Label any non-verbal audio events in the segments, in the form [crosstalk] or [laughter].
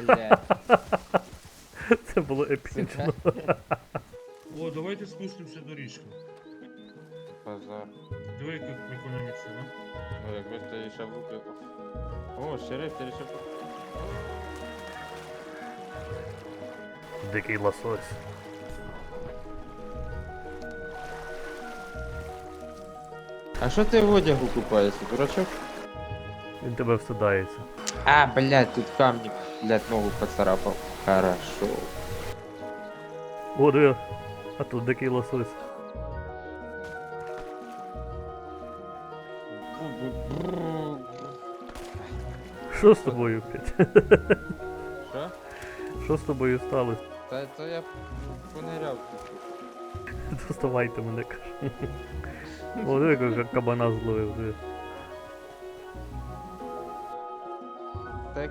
Бля. [laughs] Це було епічно. О, давайте спустимося до річки. Базар. Диви, як економічно, да? Ну, якби ти ще викликав. О, шериф, ти рішив. Дикий лосось. А що ти в одягу купаєшся, дурачок? Він тебе всидається. А, блядь, тут камни, блядь, ногу поцарапал. Хорошо. О, диви. А тут дикий лосось. Що з тобою, блядь? Що? Що з тобою сталося? Та то я пониряв тут. Доставайте мене, каже. О, диви, як кабана зловив, диви.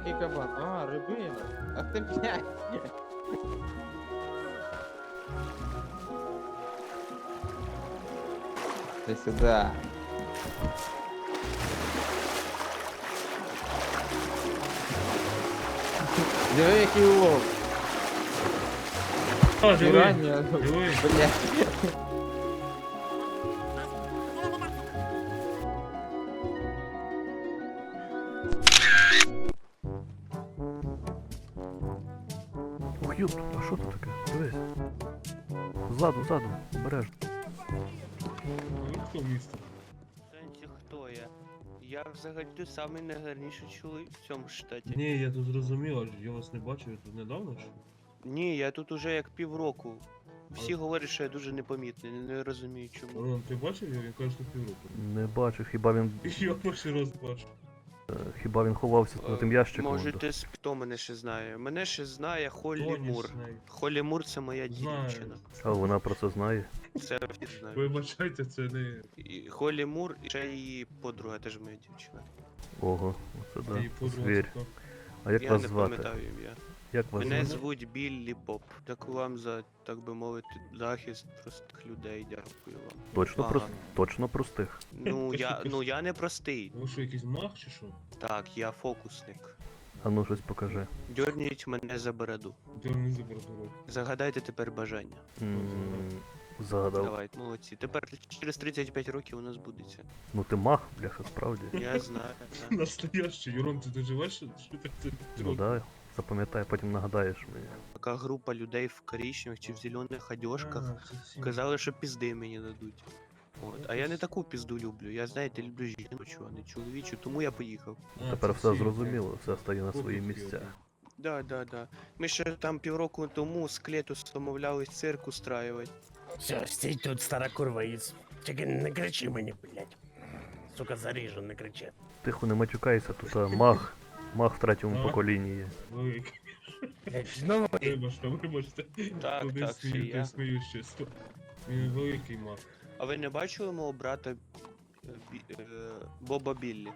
Та який кабан? А, рибина. А ти, блядь. Ти сюди. Диви, який улов. А, диви, Пірання. диви. Блядь. Ох, а що тут таке? Дивись. Ззаду, ззаду, обережно. Ну, хто місто? Сенсі, хто я? Я взагалі самий найгарніший чоловік в цьому штаті. Ні, я тут зрозумів, а я вас не бачив, я тут недавно ж. Ні, я тут уже як півроку. Всі говорять, що я дуже непомітний, не, не розумію чому. Рон, ти бачив його? Він каже, що півроку. Не бачу, хіба він. [laughs] Я перший раз бачу. Е, Хіба він ховався на тим ящиком? Може, ти хто мене ще знає? Мене ще знає Холлі Тоні Мур. Холлі Мур це моя Знаю. дівчина. А вона про це знає. Це всі знають. Вибачайте, це не І Холлі Мур і ще її подруга теж моя дівчина. Ого, оце її да. подруга. Звір. А як я вас не звати? пам'ятаю ім'я. Як вас Мене звати? звуть Біллі Поп. Дякую вам за, так би мовити, захист простих людей. Дякую вам. Точно, Ага. прос... Точно простих. Ну [laughs] я ну я не простий. Ви що, якийсь маг чи що? Так, я фокусник. А ну щось покажи. Дьорніть мене за бороду. Дурний за бортурок. Загадайте тепер бажання. М, Загадав. Давайте, молодці. Тепер через 35 років у нас будеться. Ну ти мах, бляха, справді. Я знаю. так. [laughs] Настоящий. Юрон, ти доживеш? Що що ти? Ну да, запам'ятай, потім нагадаєш мені. Така група людей в коричневих чи в зелених одежках казали, що пізди мені дадуть. От. А я не таку пізду люблю. Я знаєте, люблю жіночу, а не чоловічу, тому я поїхав. Тепер все зрозуміло, все стає на свої місця. Да, да, да. Ми ще там півроку тому з клетус домовлялись цирк устраювати. Все, стій тут, стара курва, і с- тільки не кричи мені, блядь. Сука, заріжу, не кричи. Тихо, не матюкайся, тут а, мах. Мах в третьому А? поколінні є. Великий. Блядь, знову Вибачте, вибачте. Так, Туди так, смію, це я. ти чисто. Він великий маг. А ви не бачили мого брата е, Бі- е, Боба Біллі?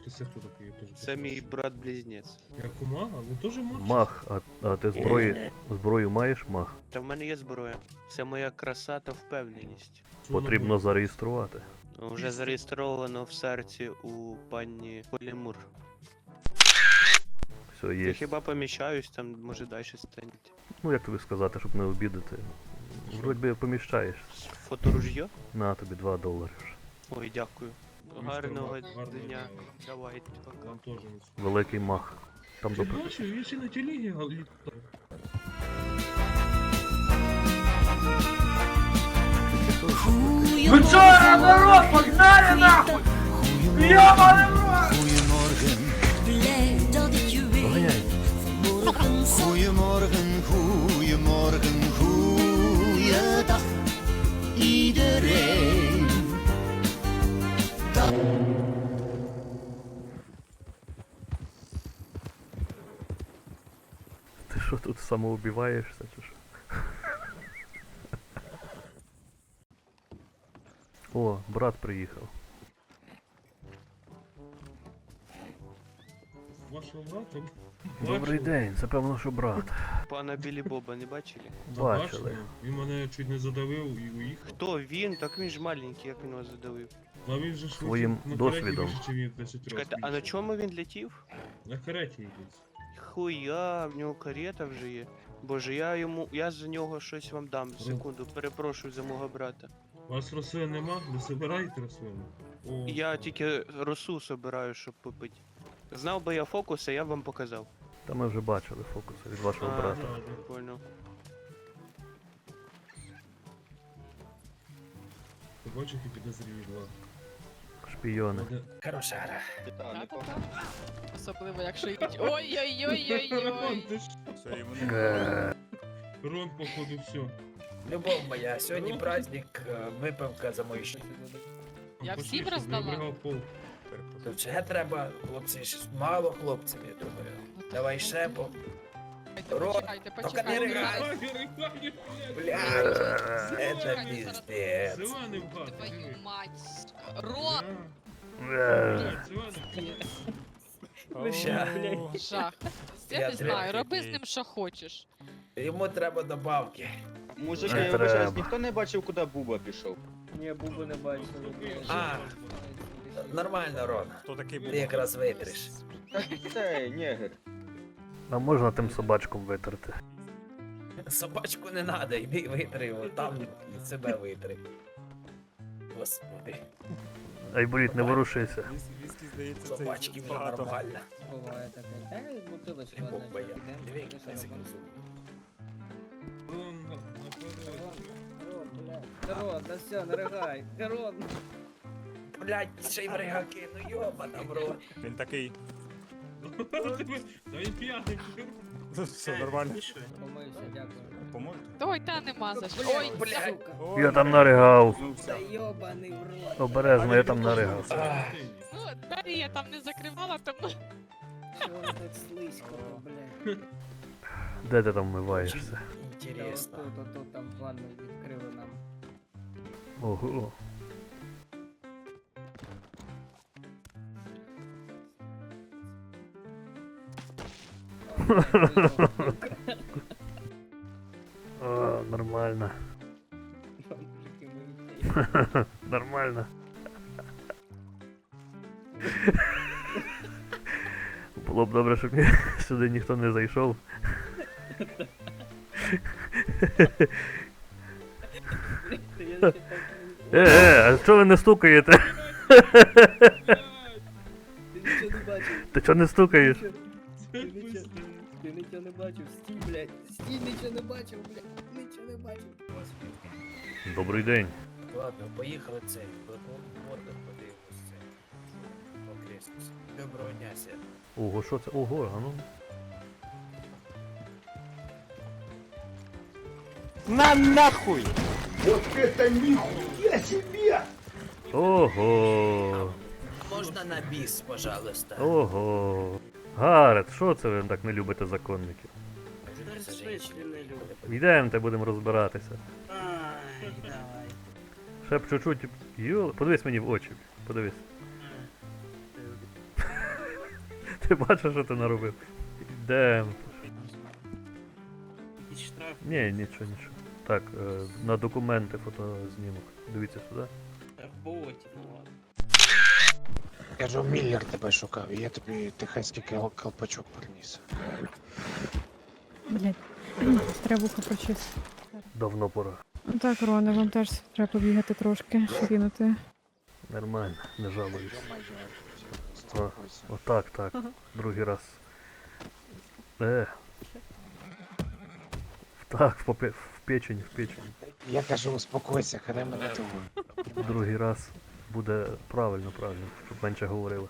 Хто це хто такий? Я теж Це мій брат-близнець. Як у мага? Ви теж маг? Мах, а, а ти зброї, зброю маєш мах? Та в мене є зброя. Це моя краса та впевненість. Потрібно зареєструвати. Вже зареєстровано в серці у пані Полімур. Все Я хіба поміщаюсь, там може далі станете. Ну як тобі сказати, щоб не обідати. Вроді би поміщаєш. Фоторужьо? На тобі 2 долари. вже. Ой, дякую. Гарного дня. Давайте, пока. Великий мах. Там Ти добре. бачив, він ще на телегі гал- літав. Вы чё, народ, погнали нахуй! Ёбаный рот! Goedemorgen, goedemorgen, goeiedag iedereen. Dat... Ты что тут самоубиваешься? О, брат приїхав. Вашого брата? Добрий день, це певно, що брат. Пана Білі Боба не бачили? Та Бачили. Він мене чуть не задавив і уїхав. Хто він? Так він ж маленький, як він вас задавив. А він же Своїм досвідом. більше, чим він 10 років. Чекайте, а на чому він летів? На кареті їздить. ніхуя, в нього карета вже є. Боже, я йому. Я за нього щось вам дам. Секунду, перепрошую за мого брата. У вас рослин нема? Ви собираєте рослини? О, Я тільки росу собираю, щоб попити. Знав би я фокуси, я б вам показав. Та ми вже бачили фокуси від вашого А, брата. да, да. Понял. Ти бачиш, які підозрілі два. Шпійони. Та-та-та. Особливо, якщо йдуть. Ой-ой-ой-ой-ой. Ти ж- Е, Рон, походу, все. Любов моя, сьогодні праздник, е, випивка за мою щ- Я всім щоб роздала. пол. То вже треба, хлопці, ж мало хлопців, я думаю. Давай ще, бо, Рот, Почекайте, ну-ка почекайте. блядь. блядь, Е, це піздець. Твою диви. мать. Рот, блядь. Ну ща, жах. Я Я не знаю, роби з ним що хочеш. йому треба добавки. Мужики, Не я вибачаюсь, треба. ніхто не бачив, куди Буба пішов. Ні, Бубу не бачив. А, нормально, Рон. Хто такий Ти якраз витриш. Це негр. А можна тим собачком витерти? Собачку не надо, йди витри його, там і себе витри. Господи, Ай, боліт, не ворушися. Віскі, здається, собачки вже нормально. Буває таке. Та бутилочка. Одна, я. Рон, Корон, да все, не ригай. Блять, ще й в регаки, ну йобана в рот. Він такий. Та він п'яний. Все нормально. Помився, дякую. Поможете? Ой, та нема за що. Ой, блядь. сука. Я там наригав. Та йобаний в рот. Обережно, я там наригав. Ну, двері я там не закривала, тому... Чого так слизько, блядь? Де ти там вмиваєшся? Та Інтересно. отут, отут там ванну відкрили. Ого. [laughs] О, нормально. Мужики, ми [laughs] відтає. Нормально. Було б добре, щоб ні- сюди ніхто не зайшов. [laughs] Е, е, а чого ви не стукаєте? Ти нічого не бачив. Ти чого не стукаєш? Ти нічого- Ти нічого не бачив. Стій, блядь. Стій, нічого не бачив, блядь. Нічого не бачив. Добрий день. Ладно, поїхали цей. Мордом подивимось це. Окрестність. Доброго дня, Сет. Ого, що це? Ого, а ну. На нахуй! Ого. Можна на біс, пожалуйста. Ого. Гарет, що це ви так не любите законників? Женщина. Йдемте, будемо розбиратися. Ай, давай. Ще б чуть-чуть. Йо, подивись мені в очі. Подивись. [laughs] Ти бачиш, що ти наробив? Йдем. Ні, нічого, нічого. Так, е, на документи фотознімок. Дивіться сюди. Я ж Міллер тебе шукав, і я тобі тихенький кол- колпачок приніс. Блять, [clears throat] треба вухо прочистити. Давно пора. Ну Так, Роне, вам теж треба побігати трошки, кинути. Нормально, не жалуюсь. Отак, так. Другий раз. Е. Так, в, попе- в печень, в печень. Я кажу, успокойся, хай мене того. Другий раз буде правильно, правильно, щоб менше говорили.